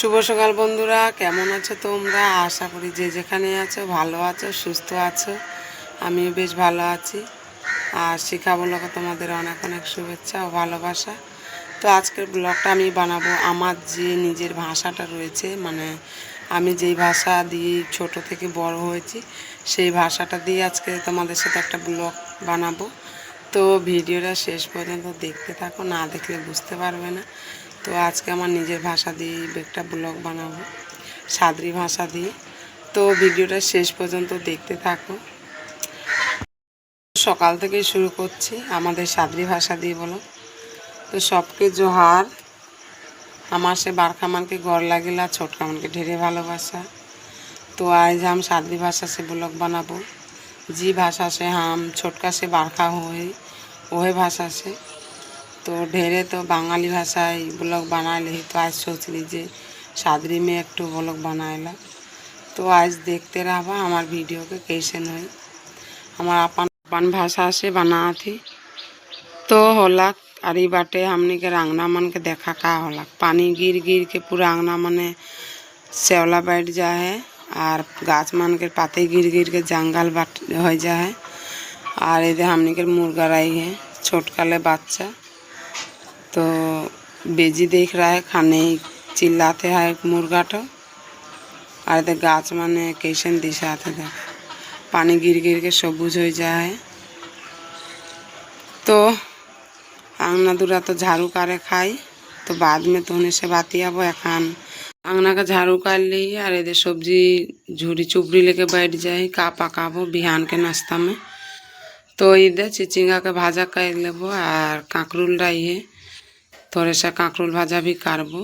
শুভ সকাল বন্ধুরা, কেমন আছো তোমরা? আশা করি যে যেখানে আছো, ভালো আছো, সুস্থ আছো। আমিও বেশ ভালো আছি। আর শিখা ব্লগে তোমাদের অনেক অনেক শুভেচ্ছা ও ভালোবাসা। তো আজকের ব্লগটা আমি বানাবো আমার যে নিজের ভাষাটা রয়েছে মানে আমি যেই ভাষা দিয়ে ছোট থেকে বড় হয়েছি, সেই ভাষাটা দিয়ে আজকে তোমাদের সাথে একটা ব্লগ বানাবো। তো ভিডিওটা শেষ পর্যন্ত দেখতে থাকো, না দেখলে বুঝতে পারবে না। তো আজকে আমার নিজের ভাষা দিয়ে একটা ব্লগ বানাবো সাদরি ভাষা দিয়ে তো ভিডিওটা শেষ পর্যন্ত দেখতে থাকো সকাল থেকেই শুরু করছি আমাদের সাদরি ভাষা দিয়ে বলো তো সবকে জোহার আমার সে বারখা মানকে গড় লাগিলা ছোটকা মানকে ঢেরে ভালোবাসা तो आज हम सादरी भाषा से ब्लॉग बनाबो जी भाषा से हम छोटका से बारखा हुए वही भाषा से তো ঢেরে তো বাঙালি ভাষায় ব্লগ বানাইলে তো আজ সোচলি যে সাদরি মেয়ে একটু ব্লগ বানাইলা তো আজ দেখতে রাবা আমার वीडियो के कैसन हुई আমার अपन अपन भाषा से बना थी तो होला अरी बाटे हमने के आंगना मन के देखा का होला पानी गिर गिर के पूरा आंगना मने শ্যাওলা बैठ जा है আর গাছ मान के पाते गिर गिर के जंगल बाट हो जा है আর এদের हमने के मुर्गा रही है छोटकाले বাচ্চা तो बेजी देख रहा है खाने चिल्लाते हैं मुर्गा तो আর এদের গাছ মানে कैसन दिशाते देख पानी गिर गिर के সবুজ হয়ে যায় तो आंगना दूरा तो झाड़ू करे खाई तो बाद में तो होने से बाती आबो एखान आंगना का झाड़ू कर ली और इधर सब्जी झूरी चुपड़ी लेके बैठ जाए का पकाबो बिहान के नाश्ता में तो इधर चिचिंगा के भाजा कर लेबो और তোরেসা কাঁকরুল ভাজা বি কারবো,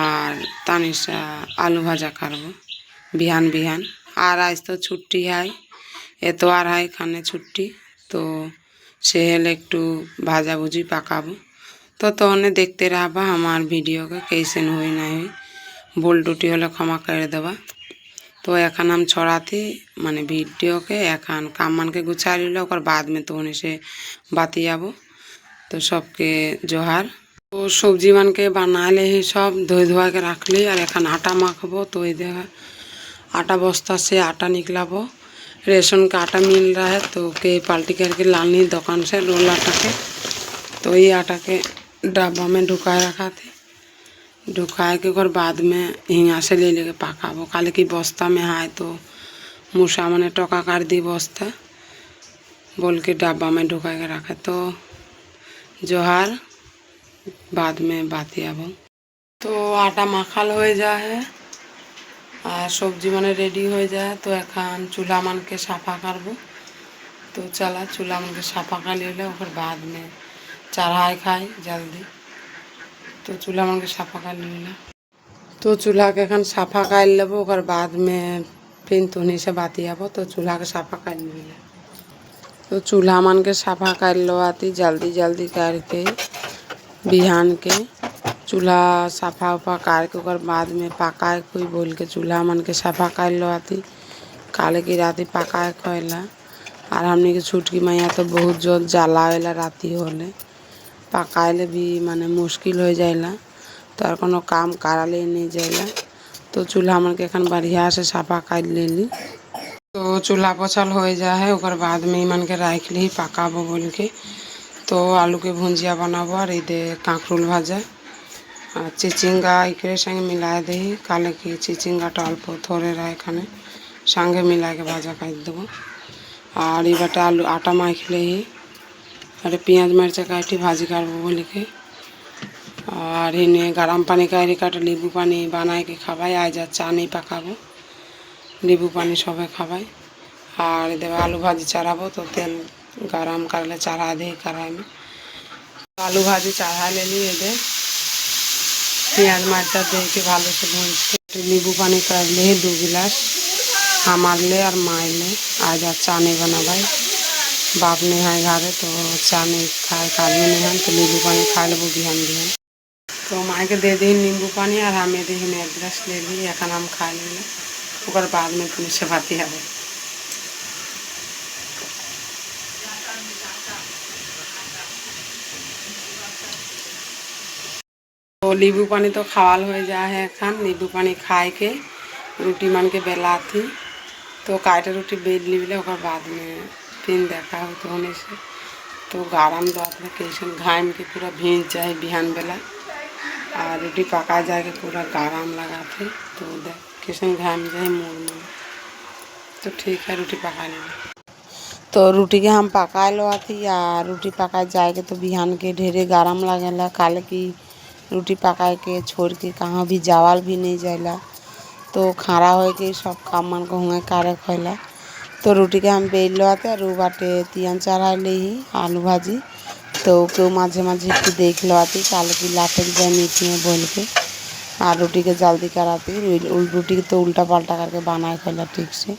আর তানিশা আলু ভাজা কারবো। বিহান বিহান। আর আজ তো ছুট্টি হয় এ তো আর হয় খানে ছুট্টি তো সে হলে একটু ভাজাভুজি পাকাবো। তো তখন দেখতে রাখবা আমার ভিডিওকে কেসেন হই না হই, ভুল টুটি হলে ক্ষমা করে দেবা। তো এখন আমি ছড়াতে মানে ভিডিওকে এখন কামানকে গুছা নিলে ওর বাদমে তো সে বাতি যাব তো সবকে জোহার। बातियाबो तो सबके जोहार तो सब्जी मन के बना ले ही सब धोए धोआ के रख ली और एखन आटा माखबो तो ये देखा आटा बस्ता से आटा निकलाबो रेशन का आटा मिल रहा है तो के पाल्टी करके लानी दुकान से रोल आटा के तो ये आटा के डब्बा में ढुकाए रखा थे ढुकाए के ओकर बाद में हियाँ से ले लेके पकाबो काले की बस्ता में है तो मूसा मैंने टका काट दी बस्ता बोल के डब्बा में ढुका के रखे तो जोहार बाद में बाती आबो তো আটা মাখাল হয়ে যায় আর সবজি মানে রেডি হয়ে যায় তো এখন চুলা মানকে সাফা করবো তো चला चूल्हा मन के साफा कर ले ओकर बाद में चढ़ाई खाई जल्दी तो चूल्हा मन के साफा कर ले तो चूल्हा के एखन साफा कर लेबो ओकर बाद में फिर तुहनी से बाती आबो तो चूल्हा के साफा कर ले तो चूल्हा मन के साफा बिहान के चूल्हा सफ़ा उफ़ा करके ओकर बाद में पकाए कोई बोल के चूल्हा मन के सफ़ा कर लो आती काले की राती पकाए कोयला और हमने के छुटकी मैया तो बहुत जोर जलावेला राति होले पकाए भी माने मुश्किल हो जाएला तो और कोनो काम कराले नहीं जाएला तो चूल्हा मन के एखन बढ़िया से सफ़ा कर लेली तो चूल्हा पोछल हो जाए है ओकर बाद में मन के राख ली पकाबो बोल के তো আলুকে ভুঞ্জিয়া বানাবো আর এই দিয়ে কাঁকরুল ভাজা। আর চিচিঙ্গা একের সঙ্গে মিলাই দিই। কালে কি চিচিঙ্গাটা অল্প ধরে রায় এখানে। সঙ্গে মিলাইকে ভাজা খাই দেবো। আর এবারটা আলু, আটা মাখলে আর পেঁয়াজ মারচা কাটি ভাজি কাটবো বলিকে আর এনে গরম পানি কারি কাটা, লেবু পানি বানাইকে খাবাই। আজ আর চা নেই পাকাবো। লেবু পানি সবাই খাবাই। আর এদের আলু ভাজি চারাবো তো তেল গরম करले चढ़ा दी कढ़ाई में आलू भाजी चढ़ा लेली एदे পেঁয়াজ মারটা দিয়ে ভালো से भून के नींबू पानी कर ले दो गिलास हमारले और मारले आज आज चा नहीं बना भाई बाप नहीं है घरे तो चा नहीं खाए का आदमी नहीं है तो नींबू पानी खा लेबो बिहान बिहान तो माँ के दे दी नींबू पानी और हमें दी एक गिलास ले ली एखन हम खा लेले ओकर नींबू पानी तो खवाल हो जा है खान नींबू पानी खाए के रोटी मान के बेला थी तो काटे रोटी बेल लिबले, ओकर बाद में फिर देखा हो तो होने से। तो गारम दात में कैसन के पूरा भींज जाए बिहान बेला और रोटी पका जाए के पूरा गाराम लगा थे तो देख कैसन घाम जाए मोड़ में तो ठीक है, रोटी पका लेंगे तो रोटी के हम पका लो थी आ रोटी पका जाए के तो बिहान के ढेरे गरम लगेला। काले की रोटी पकाए के छोड़ के कहाँ भी जावल भी नहीं जाएला तो खारा हो के सब काम मन को हुए कारे खैला तो रोटी के हम बेल लो आते और उ बाटे तियन चढ़ा ले ही आलू भाजी तो केहू माझे माझे একটু देख लो आती काले की लाटक जाए मीट में बोल के আর রুটি के जल्दी कराती उल- रोटी के तो उल्टा पल्टा करके बनाए खैला ठीक से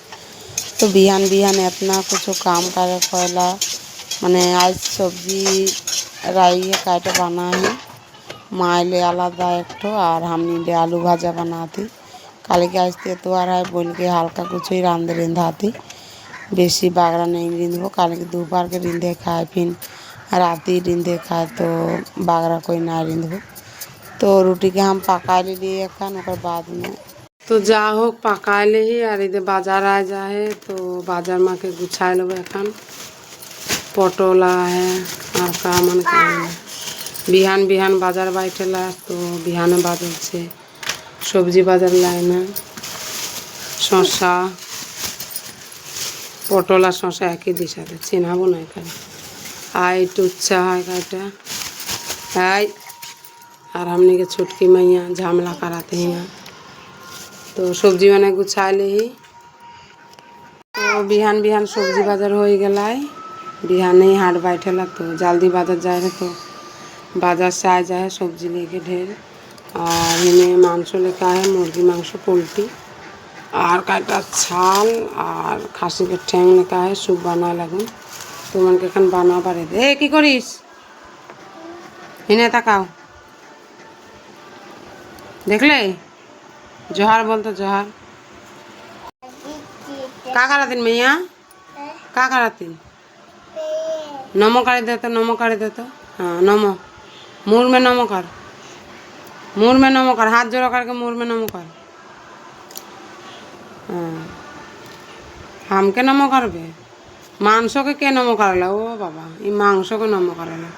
तो बिहान बिहान इतना कुछ काम करे खैला মানে আজ সবজি রাইয়ে কাটে বানা है মাইলে আলাদা একটু আর हमनी ले आलू भाजा बनाती काले के आज तेतवार है बोल के हल्का कुछ ही रांधे रिंधाती बेसी बागरा नहीं रिंधबो काले के दोपहर के रिंधे खाए फिर राती रिंधे खाए तो बागरा कोई ना रिंधबो तो रोटी के हम पका लेली एखन ओकर बाद में তো যা হোক পাকাইলেহি আর এদের বাজার আয় যাহে তো বাজার মাকে গুছাই নেবো এখন পটল আহে আর কা মানে কি বিহান বিহান বাজার বাইঠেলা তো বিহানে বাজারছে সবজি বাজার লায় না শশা পটল আর শশা একই দিশাতে চিনাবো না এখানে আর একটু উচ্ছা হয় এটা এই আর हमनी के छोटकी मैया झामला कराते हैं तो सब्जी मैंने गुछा ली तो बिहान बिहान सब्जी बाजार हो गया बिहान ही हाट बैठेला तो जल्दी बाजार जाए रहे तो बाजार से आ जाए सब्जी लेके ढेर और इन्हें मांस लेके आए मुर्गी मांस पोल्ट्री আর কাটা ছাল আর খাসিকে ঠ্যাং লেখা হয় স্যুপ বানা লাগুন তোমাকে এখন বানা পারে দে এ কি করিস হিনে তাকাও দেখলে জোহার বলতো জোহার का करातीन मैया का करातीन नमो काढी देतो नमो काढी देतो हाँ नमो मूर में नमो कर मूर में नमो कर हाथ जोड़ो करके मूर में नमो कर हमके नमो करबे मांस के के नमो करेला ओ बाबा ये मांस को नमो करेला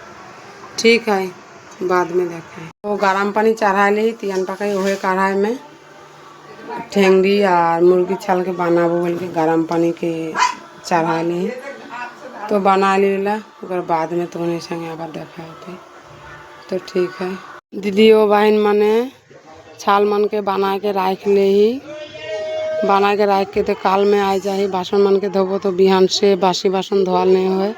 ठीक है बाद में देखें तो गरम पानी चढ़ा ली तियन पकाई हुए कढ़ाई में ठेंगड़ी और मुर्गी छाल के बनाबो बोल के गरम पानी के चढ़ा ली तो बना लीला बाद में तुम्हें संगे आबार देखा होते तो ठीक है दीदी ओ बहन मने छाल मन के बना के रख ले ही बना के रख के तो काल में आ जाही बासन मन के धोबो तो बिहान से बासी बासन धोल नहीं होए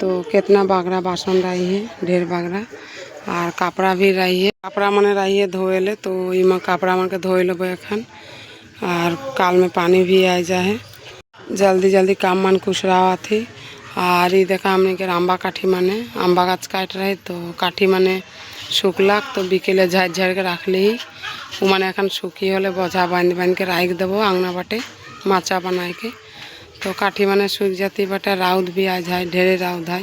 तो कितना बागरा बासन रही है ढेर बागरा और कपड़ा भी रही है कपड़ा मने रही है धोएले तो इमा कपड़ा मन के धोए लेबो एखन और काल में पानी भी आ जाए जल्दी जल्दी काम मन कुछरावा थी और ये देखा हमने के आम्बा काठी माने आम्बा गाछ काट रहे तो काठी माने শুকলাক তো বিকেলে ঝাড় ঝাড় के রাখ ली ও মানে এখন শুকিয়ে হলে বোঝা বাঁধ বাঁধ के রাখ देबो अंगना बाटे माचा बनाए के तो काठी माने सूख जाती बाटे राउद भी आ जाए ढेरे राउद है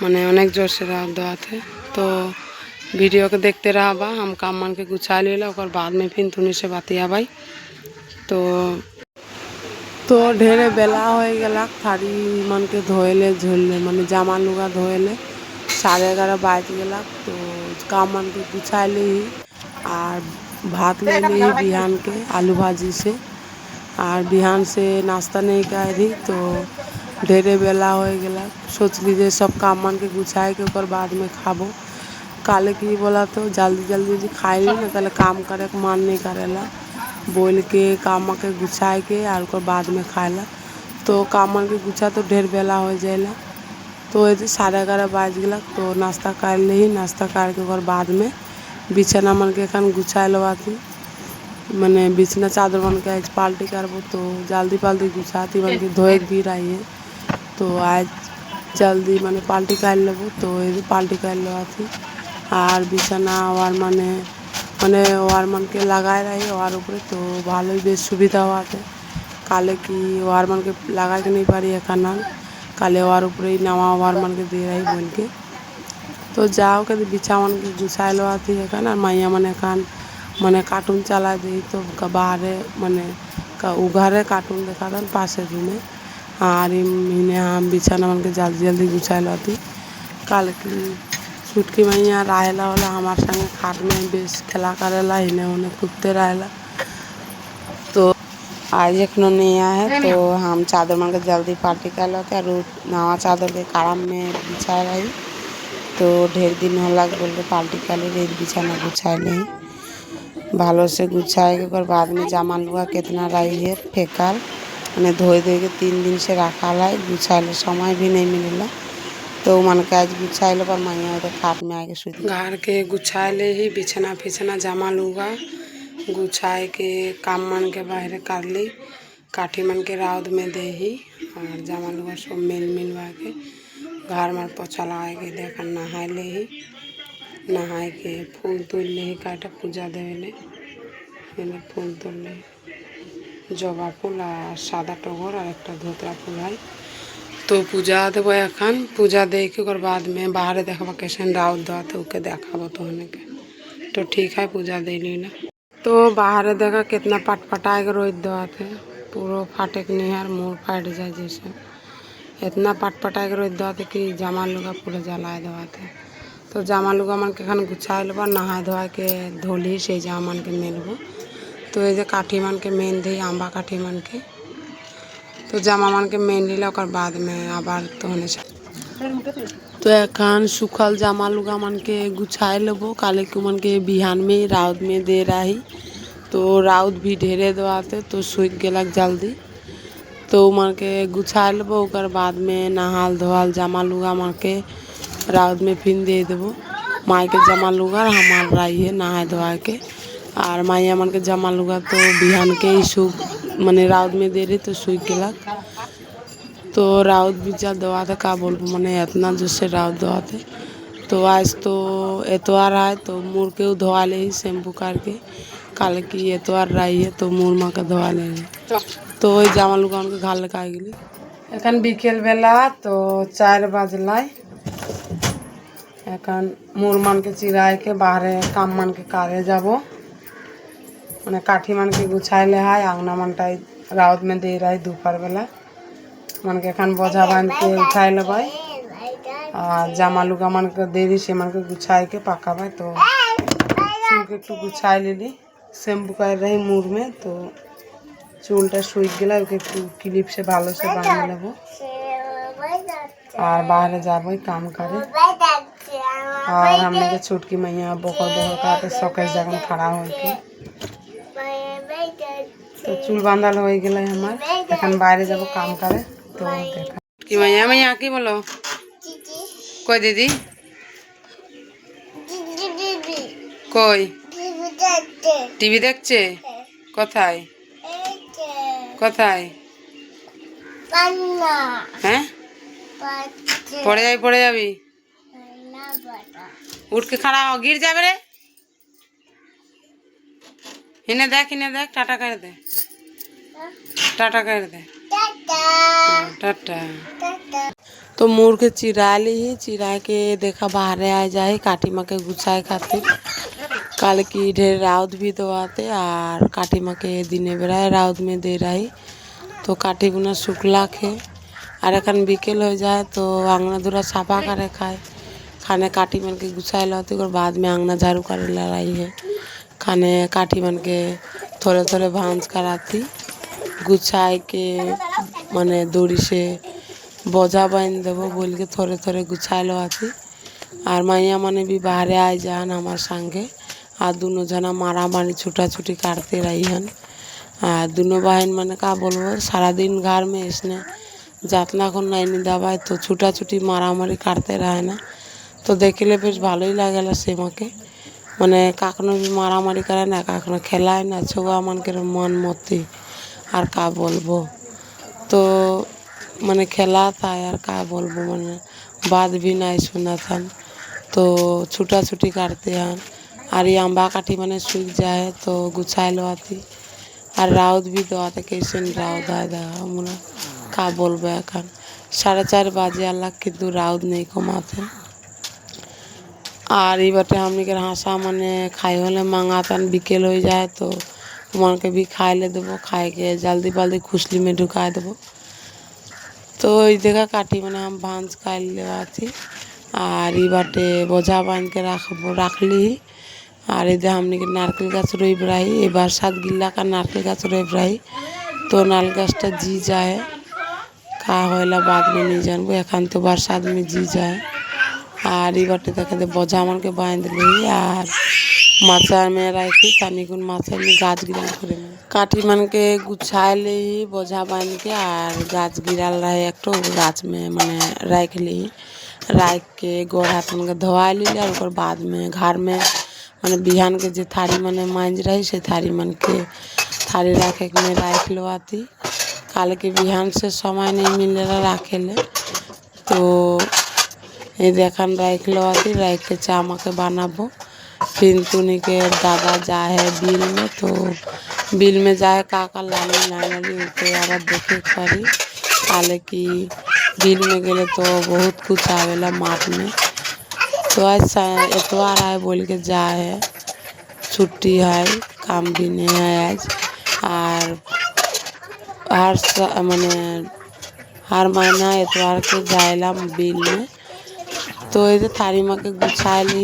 মানে অনেক জোর से राउद देवत है तो वीडियो के देखते रहबा हम काम मन के गुछा लेला ओकर बाद में फिर तुनी से बतियाबाई तो তো ঢেরে বেলা হয়ে গেল থারি মানকে ধোয়েলে ঝুললে মানে জামা লুগা ধোয়েলে সাড়ে এগারো বাজ গেল তো काम मानके गुछा ली और भात ले ली बिहान के आलू भाजी से और बिहान से नाश्ता नहीं कर रही तो ढेरे बेला हो गया सोच लीजिए सब काम मान के गुछाए के ओकर बाद में खाबो काले की बोला तो जल्दी जल्दी जी खाई ली ना ताले काम करे के मन नहीं करेला बोल के काम के गुछाए के और ओकर बाद में खाएला तो काम मान के गुछा तो ढेर बेला हो जाएला तो ऐसे साढ़े ग्यारह बाज गया तो नाश्ता कर ली नाश्ता करके ओकर बाद में बिछना मन के एखन गुछाए लबाती मैंने बिछना चादर बन के आज पाल्टी करबो तो जल्दी पाल्टी गुछाती बन के धोए के भी रही है तो आज जल्दी मैंने पाल्टी कर लेबो तो এই পাল্টি कर लेवाती আর বিছানা ওয়ার মানে মানে ওয়ারমানকে লাগায় রাখি ওর উপরে তো ভালোই বেশ সুবিধাও আছে। কালে কি ওয়ারমানকে লাগাইতে নেই পারি এখানা কালে ওর উপরেই নামা ওয়ারমানকে দিয়ে রাখি বোনকে। তো যাও কে বিছাওয়ানকে গুছাইলো আতি এখান, আর মাইয়া মানে এখান মানে কার্টুন চালায় দিই তো বাহারে মানে উঘারে কার্টুন দেখাতাম পাশে রুমে। আর এমনি আম বিছানা আমাকে জলদি জলদি গুছাইলো আতি কালকে ছুটকি মাইয়া রায়লা হলো আমার সঙ্গে খাট মেয়ে বেশ খেলা করে লাইনে উনি খুঁজতে रायला तो आज एखनो नहीं आया है तो हम चादर मार के जल्दी पार्टी कर लो क्या रू नवा चादर के काराम में बिछा रही तो ढेर दिन होला बोल के पार्टी कर ली रेत बिछाना गुछा ली ভালো সে গুছায় और बाद में জামা লুয়া कितना रही है फेंकल মানে धोए धोए के तीन दिन से रखा लाई गुछाले समय भी नहीं मिला तो मन के आज गुछाइले पर मैया उधर खाट में आके सुत घर के गुछाइले ही बिछना फिछना जमा लूगा गुछाए के काम मन के बाहर कर ली काठी मन के राउद में दे ही और जमा लुआ सब मिल मिलवा के घर में पोछा लगा के देख नहाए ले ही नहाए के फूल तुल ले ही काटा पूजा देवे এনে ফুল তুললে জবা ফুল আর সাদা টগর আর একটা ধোতরা ফুল হয় तो पूजा देव एखन। पूजा देके और बाद में बाहर देखब कैसन राउत दवा तो उके देखाबो के। तो ठीक है, पूजा दे ली ना। तो बाहर देख कितना पटपटाए के रोहित दवा थे पूरा फाटे के निहार मुँह फाट जाए जैसे। इतना पटपटाए के रोहित दवा कि जमा लुगा पूरा जलाए दवा तो जमा लुगा मन के खान गुच्छा लेब नहा धोआ के धोली से जमा मन के मिलबो। तो ये काठी मन के मेहंदी आम्बा काठी मन के। तो जमा मान के मेन लिला और बाद में आबार तो होने चाहिए तो एखन सूखल जमा लुगा मन के गुछाए लेबो काले के मन के बिहान में राउत में दे रही तो राउत भी ढेरे दवाते तो सूख गलक जल्दी तो मन के गुछा लेबो और बाद में नहाल धोल जमा लुगा मन के राउत में फिन दे देबो माई के जमा लुगा हमार रही है नहाए धोआ के और माई मन के जमा लुगा तो बिहान के ही सूख मैंने राउत में दे रही तो सूख गेलक तो राउत बीजा दवाते का बोलबो मैंने इतना जोर से राउत दवाते तो आज तो एतवार आए तो मुर के धोआ ले ही शैम्पू करके काल की एतवार रही है तो मुर माँ के धोआ ले ही। তো ওই জামা লুকা আমাকে ঘাল লেখা গেলি এখন বিকেল বেলা তো চার বাজলাই এখন মুর মানকে চিরাইকে বাহারে কাম মানকে কারে যাব মানে কাঠি মানকে গুছাইলে হয় আংনা মানটাই রাউত में दे रही दोपहर बेला मन के एखन बोझा बांध के उठाई लेबै আর জামা লুগা মানকে दे दी से मन के गुछाई के पकाबै तो चूल के একটু गुछाई लेली শ্যাম্পু করে रही मुर में तो চুলটা শুই গেলে ওকে একটু ক্লিপ সে ভালো সে বানিয়ে নেবো আর বাইরে যাবোই কাম করে और हमने के छुटकी मैया बोकर बोकर काटे सकेश जगन खड़ा हो তো চুল বাঁধানো হয়ে গেলে আমার। এখন বাইরে যাব কাম করে তো কি মাইয়া? মাইয়া কি বলো? কই দিদি? কই? টিভি দেখছে? কোথায়? কোথায়? হ্যাঁ? পড়ে যাবি পড়ে যাবি? উঠকে খাড়া গির যাবে রে? जाबे रे इन्हें देख इन्हें देख टाटा कर दे टाटा कर दे हाँ, टाटा तो मुर के चिरा ली ही चिरा के देखा बाहर आ जाए काटी माँ के गुछाए खातिर काल की ढेर राउत भी दवाते और काटी माँ के दिने बेरा राउत में दे रही तो काटी बुना शुक्ला खे और एखन बिकेल हो जाए तो आंगना दूरा साफा करे खाए खाने काटी मन के गुछाए लाते और बाद में आंगना झाड़ू करे ला रही है खाने काटी मन के थोड़े थोड़े भांज कराती गुछाए के माने दूरी से बोझा बांध देबो बोल के थोड़े थोड़े गुछाए लवाती আর মাইয়া মানে भी बाहरे आए जान हमार संगे আর দুনো जना मारा मारी छूटा छुटी काटते रही हन আর দুনো बहन मैंने का बोलबो सारादिन घर में इसने যাতনা এখন নাইনি দাবায় তো ছুটাছুটি মারামারি কাটতে রহে না তো দেখলে বেশ ভালোই লাগেলা সেমাকে মানে কখনো মারামারি করে না কখনো খেলায় না ছোয়া মানকের মন মতি, আর কা বলব? তো মানে খেলা তাই, আর কা বলব? মানে বাদ ভি নাই শোনাতাম। তো ছুটাছুটি কাটতে হন। আর এই আম্বা কাঠি মানে শুক যায়, তো গুছাই লোয়াতি আর রাউদ ভি দেওয়াতে কেসেন রাউদ হয় দেখা মনে কা বলব এখন? সাড়ে চার বাজে আল্লাহ কিন্তু রাউদ নেই কমাতে আর এই বাटे हमनी के মানে খাই হলে होले मांगातन बिकेल हो जाए तो मन के भी खाए ले देबो खाए के जल्दी बल्दी खुशली में তো এই জায়গা কাটি মানে আম ভাঁজ খাইলে আছি আর এই বাটে বোঝা বাঁধকে রাখব, রাখলি। আর এদের আমি নারকেল গাছ রইব বেড়াই এবার সাত গিল্লাকা নারকেল গাছ রইব বেড়াই তো নারকেল গাছটা জি যায়, কা হইলা বাদ নিয়ে জানব এখান তো বার সাত মে জি যায়। আর এই বাটে দেখে যে বোঝা আমাকে বাঁধলি আর মাচার में রাখি তানি কোন মাছের में গাছ गिरल করে काठी मन के गुछाली बोझा बांध के আর গাছ गिरल रहे एक तो गाछ में माने रख ली रख के गोड़ हाथ मन के धोआ ली और ओकर बाद में घर में माने बिहान के जे थारी माने मांज रही से थारी मन के थारी रखे के में रख लो आती काल के बिहान এই দেখান রাইখলো আছি के চা আমাকে বানাবो। पिंटू के दादा जाए बिल में तो बिल में जाए काका लाने लाने भी उसे यार देखे करी काले कि बिल में गए तो बहुत कुछ आवेला माप में तो आज एतवार आए बोल के जाए है छुट्टी है काम भी नहीं है आज और हर मैंने हर महीना एतवार के जाएला बिल में তো এই যে থারি মাকে গুছাইলি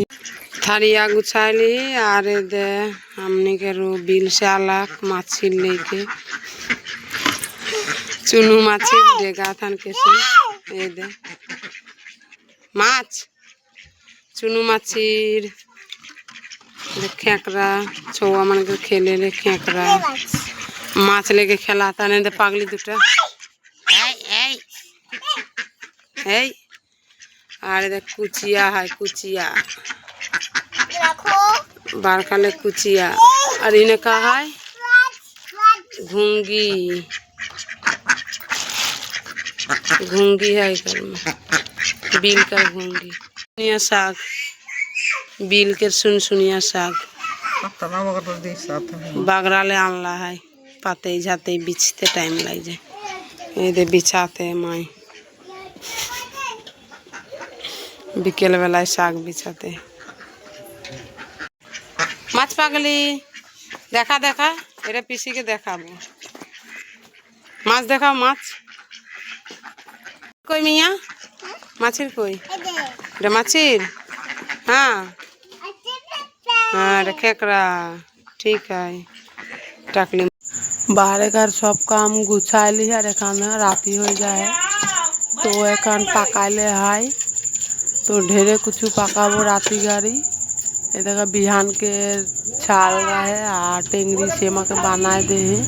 থারিয়া গুছাইলি আর এ দে আমনি কেরো বিল শালাক মাছির লেকে চুনু মাছির ডেগা থান কেছে এই দে মাছ, চুনু মাছির খেঁকড়া ছৌয়া মানকে খেলে রে খেঁকড়া। মাছ লেগে খেলা তানে দে পাগলি দুটা। এই এই। এই। আর দেখ কুচিয়া হয় কুচিয়া। বারকালে কুচিয়া। আর ইনে কা হয়? ঘুঙ্গি। ঘুঙ্গি হয় বিল কার ঘুঙ্গি। সুনিয়া শাক। বিলকের সুন সুনিয়া শাক। বাগড়ালে আনলা হয়। পাতে যাতে বিছতে টাইম লাগে। যায় এদের বিছাতে মায় বিকেলবেলায় শাক বিছাতে। মাছ পাগলি, দেখা দেখা, এটা পিসিকে দেখাবো। মাছ দেখাও মাছ? কই মিয়া? মাছের কই? এটা মাছের? হ্যাঁ। হ্যাঁ এটা খেকড়া। ঠিক হয় টাকলি। বাইরেকার সব কাম গুছাইলি আর এখানে রাতি হয়ে যায়। তো এখন পাকাইলে হয় है तो ढेरे कुछ पकाबो राती गाड़ी ए देखा बिहान के छाल रहे आ टेंगरी सेमा के बनाए दे है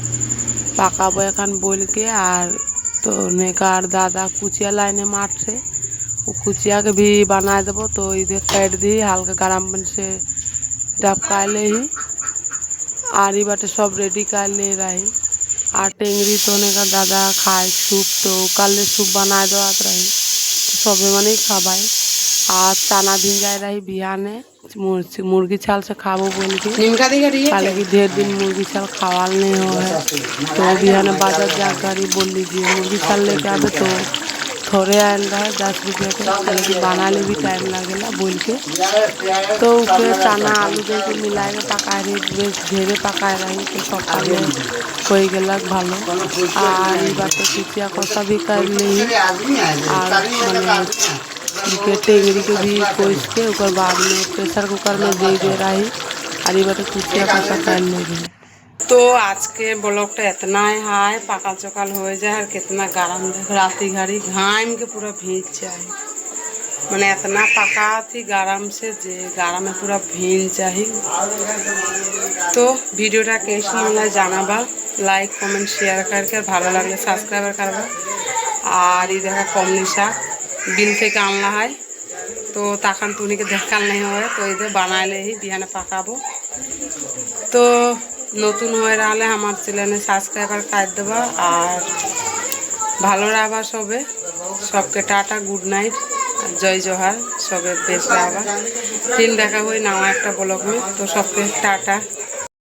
पकाबो एखन बोल के आर तो नेकार दादा कुचिया लाइने माठ से वो कुचिया के भी बनाए देबो तो इधर काट दी हल्का गरम बन से डबका ले ही आरी बाटे सब रेडी कर ले रही आ टेंगरी तो नेका दादा खाए सूप तो कल सूप बनाए देवत रही तो सबे मने खाबाई আর চানা ভিজায় রাখি বিহানে মুরগি চাল से খাব বলছি কালে কি ঢের দিন মুরগি চাল খাওয়াল নেই হয় তো বিহানে বাজার যা গাড়ি बोल लीजिए মুরগি চাল लेके आबे तो थोड़े आयल रहा दस रुपये के कल की बनाने भी टाइम लगेगा बोल के तो उसके चना आलू दे के मिला के पका रही बेस ढेरे पका रही तो सकाले हो गलक भलो और बात कचिया कषा भी कर ली और মানে के टेंगरी के भी कोच के ओकर बाद में प्रेशर कुकर में दे दे रही আর এবারে কুচিয়া কষা कर ले रही তো আজকে ব্লগটা এতনাই হায় পাকাল চকাল হয়ে যায় আর कितना गरम देख राती घड़ी घाम के पूरा भीज जाए মানে এতনা পাকা थी गरम से যে गरम में पूरा भीज जाही তো ভিডিওটা কেসে মনে জানাবা লাইক কমেন্ট শেয়ার करके ভালো লাগলে সাবস্ক্রাইবার করবা আর এই দেখা কমলি শাক বিল থেকে আনলা হয়। তো তখন তুনিকে দেখাল নেই হয়, তো এদের বানাইলে বিহানে পাকাবো। তো নতুন হয়ে রাখলে আমার চ্যানেলে সাবস্ক্রাইবার কাজ দেবা, আর ভালো রাখবা সবে। সবকে টাটা গুড নাইট জয় জোহার, সবে বেশ রাখবা তিন দেখা হই, নাও একটা ব্লগ তো সবকে টাটা।